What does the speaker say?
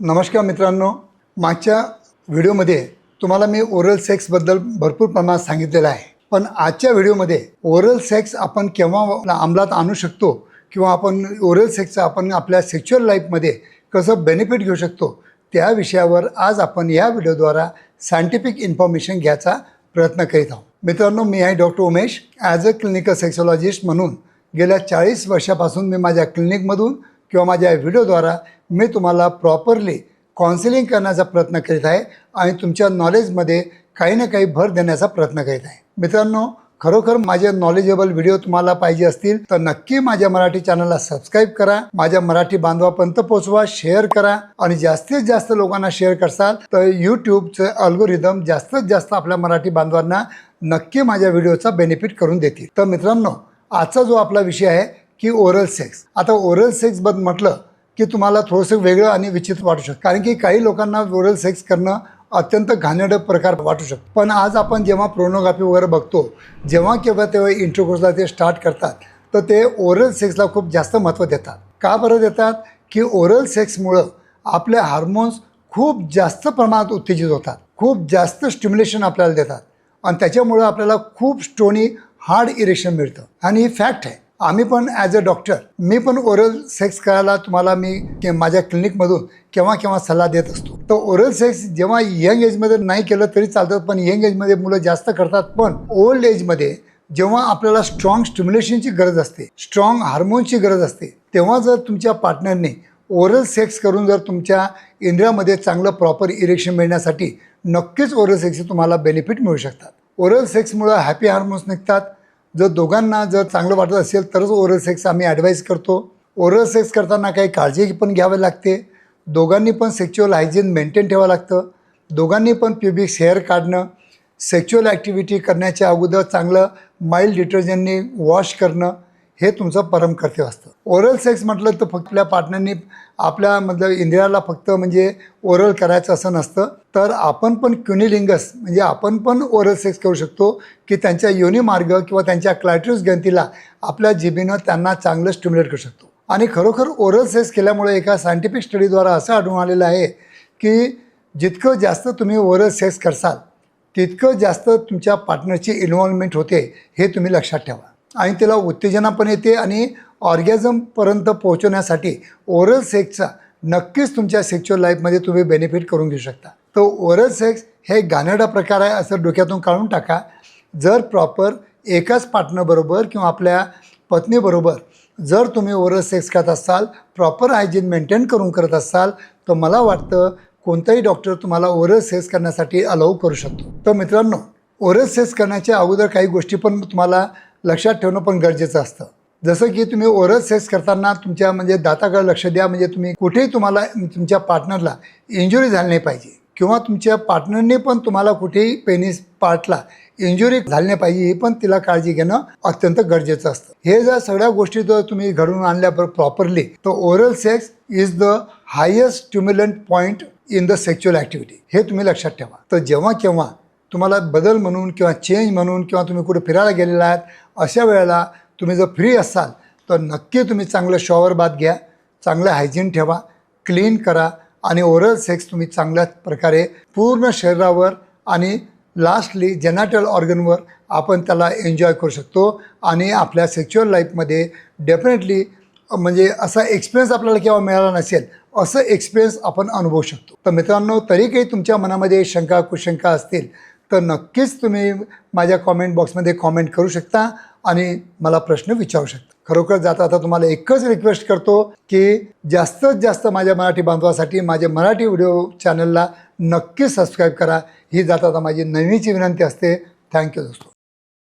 नमस्कार मित्रांनो. मागच्या व्हिडिओमध्ये तुम्हाला मी ओरल सेक्सबद्दल भरपूर प्रमाणात सांगितलेलं आहे. पण आजच्या व्हिडिओमध्ये ओरल सेक्स आपण केव्हा अंमलात आणू शकतो किंवा आपण ओरल सेक्सचं आपण आपल्या सेक्च्युअल लाईफमध्ये कसं बेनिफिट घेऊ शकतो त्या विषयावर आज आपण या व्हिडिओद्वारा सायंटिफिक इन्फॉर्मेशन घ्यायचा प्रयत्न करीत आहोत. मित्रांनो मी आहे doctor Umesh. As a clinical sexologist म्हणून गेल्या चाळीस वर्षापासून मी माझ्या क्लिनिकमधून किंवा माझ्या व्हिडिओद्वारा मी तुम्हाला प्रॉपरली काउन्सिलिंग करण्याचा प्रयत्न करीत आहे आणि तुमच्या नॉलेजमध्ये काही ना काही भर देण्याचा प्रयत्न करीत आहे. मित्रांनो खरोखर माझे नॉलेजेबल व्हिडिओ तुम्हाला पाहिजे असतील तर नक्की माझ्या मराठी चॅनलला सबस्क्राईब करा. माझ्या मराठी बांधवापर्यंत पोचवा शेअर करा आणि जास्तीत जास्त लोकांना शेअर करसाल तर यूट्यूबचं अल्गोरिदम जास्तीत जास्त आपल्या मराठी बांधवांना नक्की माझ्या व्हिडिओचा बेनिफिट करून देतील. तर मित्रांनो आजचा जो आपला विषय आहे की ओरल सेक्स आता ओरल सेक्सबद्दल म्हटलं की तुम्हाला थोडंसं वेगळं आणि विचित्र वाटू शकतं. कारण की काही लोकांना ओरल सेक्स करणं अत्यंत घाणेरडं प्रकार वाटू शकतो. पण आज आपण जेव्हा प्रोनोग्राफी वगैरे बघतो जेव्हा केव्हा तेव्हा इंटरकोर्सला ते स्टार्ट करतात तर ते ओरल सेक्सला खूप जास्त महत्त्व देतात. का बरं देतात? की ओरल सेक्समुळं आपले हार्मोन्स खूप जास्त प्रमाणात उत्तेजित होतात. खूप जास्त स्टिम्युलेशन आपल्याला देतात. आणि त्याच्यामुळं आपल्याला खूप स्टोनी हार्ड इरेक्शन मिळतं. आणि ही फॅक्ट आहे. आम्ही पण ॲज अ डॉक्टर मी पण ओरल सेक्स करायला तुम्हाला मी के- माझ्या क्लिनिकमधून केव्हा केव्हा सल्ला देत असतो. तर ओरल सेक्स जेव्हा यंग एजमध्ये नाही केलं तरी चालतं पण यंग एजमध्ये मुलं जास्त करतात पण ओल्ड एजमध्ये जेव्हा आपल्याला स्ट्रॉंग स्टिम्युलेशनची गरज असते स्ट्रॉंग हार्मोनची गरज असते तेव्हा जर तुमच्या पार्टनरने ओरल सेक्स करून जर तुमच्या इंद्रियामध्ये चांगलं प्रॉपर इरेक्शन मिळण्यासाठी नक्कीच ओरल सेक्सचे तुम्हाला बेनिफिट मिळू शकतात. ओरल सेक्समुळं हॅपी हार्मोन्स निघतात जर दोघांना जर चांगलं वाटत असेल तरच ओरल सेक्स आम्ही ॲडवाईस करतो. ओरल सेक्स करताना काही काळजी पण घ्यावी लागते. दोघांनी पण सेक्च्युअल हायजीन मेंटेन ठेवावं लागतं. दोघांनी पण प्युबिक्स हेअर काढणं सेक्च्युअल ॲक्टिव्हिटी करण्याच्या अगोदर चांगलं माइल्ड डिटर्जंटनी वॉश करणं हे तुमचं परम कर्तव्य असतं. ओरल सेक्स म्हटलं तर फक्त आपल्या पार्टनरनी आपल्या मतलब इंद्रियाला फक्त म्हणजे ओरल करायचं असं नसतं. तर आपण पण क्युनिलिंगस म्हणजे आपण पण ओरल सेक्स करू शकतो की त्यांच्या योनी मार्ग किंवा त्यांच्या क्लायट्रिस ग्रंथीला आपल्या जिबीनं त्यांना चांगलं स्टिम्युलेट करू शकतो. आणि खरोखर ओरल सेक्स केल्यामुळे एका सायंटिफिक स्टडीद्वारा असं आढळून आलेलं आहे की जितकं जास्त तुम्ही ओरल सेक्स करसाल तितकं जास्त तुमच्या पार्टनरची इन्व्हॉल्वमेंट होते हे तुम्ही लक्षात ठेवा. आणि त्याला उत्तेजना पण येते आणि ऑर्गॅझमपर्यंत पोहोचवण्यासाठी ओरल सेक्सचा नक्कीच तुमच्या सेक्च्युअल लाईफमध्ये तुम्ही बेनिफिट करून घेऊ शकता. तर ओरल सेक्स हे गाण्याडा प्रकार आहे असं डोक्यातून काढून टाका. जर प्रॉपर एकाच पार्टनरबरोबर किंवा आपल्या पत्नीबरोबर जर तुम्ही ओरल सेक्स करत असाल प्रॉपर हायजीन मेंटेन करून करत असाल तर मला वाटतं कोणताही डॉक्टर तुम्हाला ओरल सेक्स करण्यासाठी अलाऊ करू शकतो. तर मित्रांनो ओरल सेक्स करण्याच्या अगोदर काही गोष्टी पण तुम्हाला लक्षात ठेवणं पण गरजेचं असतं. जसं की तुम्ही ओरल सेक्स करताना तुमच्या म्हणजे दाताकडे लक्ष द्या म्हणजे तुम्ही कुठेही तुम्हाला तुमच्या पार्टनरला इंजुरी झाली नाही पाहिजे. किंवा तुमच्या पार्टनरने पण तुम्हाला कुठेही पेनिस पार्टला इंजुरी झाली नाही पाहिजे ही पण तिला काळजी घेणं अत्यंत गरजेचं असतं. हे जर सगळ्या गोष्टी जर तुम्ही घडवून आणल्या प्रॉपरली तर oral sex is the highest stimulant point in the sexual activity हे तुम्ही लक्षात ठेवा. तर जेव्हा केव्हा तुम्हाला बदल म्हणून किंवा चेंज म्हणून किंवा तुम्ही कुठे फिरायला गेलेला आहात अशा वेळेला तुम्ही जर फ्री असाल तर नक्की तुम्ही चांगलं शॉवर बाथ घ्या चांगलं हायजीन ठेवा क्लीन करा आणि ओरल सेक्स तुम्ही चांगल्या प्रकारे पूर्ण शरीरावर आणि लास्टली जेनाटल ऑर्गनवर आपण त्याला एन्जॉय करू शकतो आणि आपल्या सेक्च्युअल लाईफमध्ये डेफिनेटली म्हणजे असा एक्सपिरियन्स आपल्याला केव्हा मिळाला नसेल असं एक्सपिरियन्स आपण अनुभवू शकतो. तर मित्रांनो तरी काही तुमच्या मनामध्ये शंका कुशंका असतील तर नक्कीच तुम्ही माझ्या कॉमेंट बॉक्समध्ये कॉमेंट करू शकता आणि मला प्रश्न विचारू शकता. खरोखर जाता आता तुम्हाला एकच रिक्वेस्ट करतो की जास्तीत जास्त माझ्या मराठी बांधवासाठी माझ्या मराठी व्हिडिओ चॅनलला नक्की सबस्क्राईब करा. ही जाता आता माझी नवीची विनंती असते. थँक्यू दोस्तो.